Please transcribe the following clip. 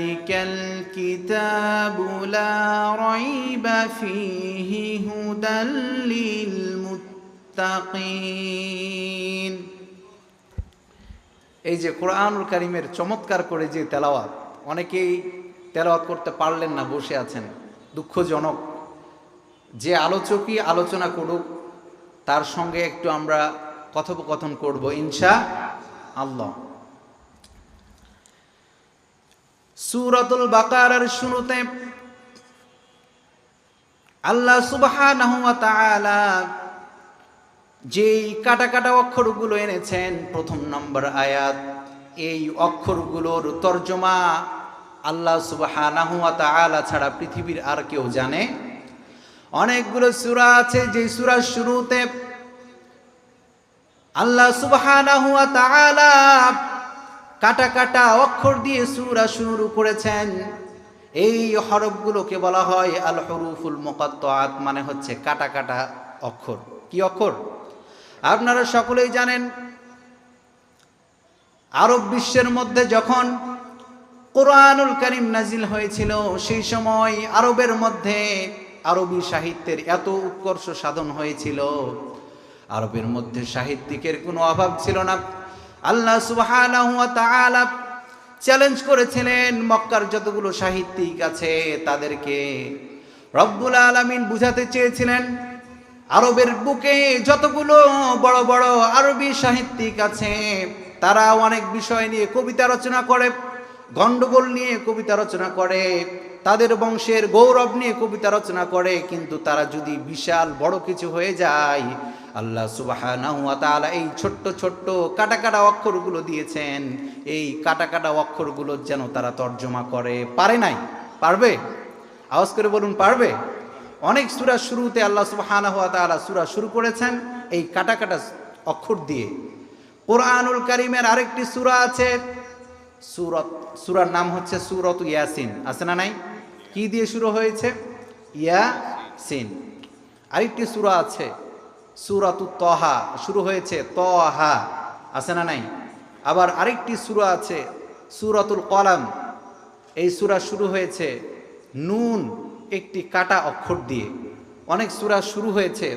ذلك الكتاب لا ريب فيه هدى للمتقين এই যে কোরআনুল কারিমের চমৎকার করে যে তেলাওয়াত অনেকেই তেলাওয়াত করতে পারলেন না বসে আছেন দুঃখজনক যে আলোচকই আলোচনা করুক তার সঙ্গে একটু আমরা কথোপকথন করব ইনশা আল্লাহ সুরাতুল বাকারার শুরুতে আল্লাহ সুবহানাহু ওয়া তাআলা যেই কাটা কাটা অক্ষরগুলো এনেছেন, প্রথম নম্বর আয়াত, এই অক্ষরগুলোর তর্জমা আল্লাহ তাআলা ছাড়া পৃথিবীর আর কেউ জানে। অনেকগুলো সূরা আছে যে সূরার শুরুতে আল্লাহ তাআলা কাটা কাটা অক্ষর দিয়ে সূরা শুরু করেছেন। এই হরফগুলোকে বলা হয় আল হরুফুল মুকাত্তাআত মানে হচ্ছে কাটা কাটা অক্ষর। কি অক্ষর? আপনারা সকলেই জানেন, আরব বিশ্বের মধ্যে যখন কোরআনুল করিম নাজিল হয়েছিল, সেই সময় আরবের মধ্যে আরবি সাহিত্যের এত উৎকর্ষ সাধন হয়েছিল। আরবের মধ্যে সাহিত্যিকের কোনো অভাব ছিল না। আল্লাহ সুবাহ চ্যালেঞ্জ করেছিলেন মক্কার যতগুলো সাহিত্যিক আছে তাদেরকে। রব্বুল আলমিন বুঝাতে চেয়েছিলেন, আরবের বুকে যতগুলো বড় বড় আরবি সাহিত্যিক আছে তারা অনেক বিষয় নিয়ে কবিতা রচনা করে। গণ্ডগোল নিয়ে কবিতা রচনা করে, তাদের বংশের গৌরব নিয়ে কবিতা রচনা করে, কিন্তু তারা যদি বিশাল বড় কিছু হয়ে যায়, আল্লাহ তাআলা এই ছোট্ট ছোট্ট কাটা কাটা অক্ষরগুলো দিয়েছেন। এই কাটা কাটা অক্ষরগুলো যেন তারা তর্জমা করে। পারে নাই? পারবে? আওয়াজ করে বলুন, পারবে? অনেক সূরা শুরুতে আল্লাহ সুবহানাহু ওয়া তাআলা সূরা শুরু করেছেন এই কাটা কাটা অক্ষর দিয়ে। কোরআনুল কারিমের আরেকটি সূরা আছে সুরত, সুরার নাম হচ্ছে সূরত ইয়াসিন। আছে না নাই? কি দিয়ে শুরু হয়েছে? ইয়াসিন। আরেকটি সূরা আছে, সূরাতু তহা। শুরু হয়েছে তহা। আছে না নাই? আবার আরেকটি সূরা আছে, সূরাতুল কলাম। এই সূরা শুরু হয়েছে নুন, একটি কাটা অক্ষর দিয়ে। অনেক সূরা শুরু হয়েছে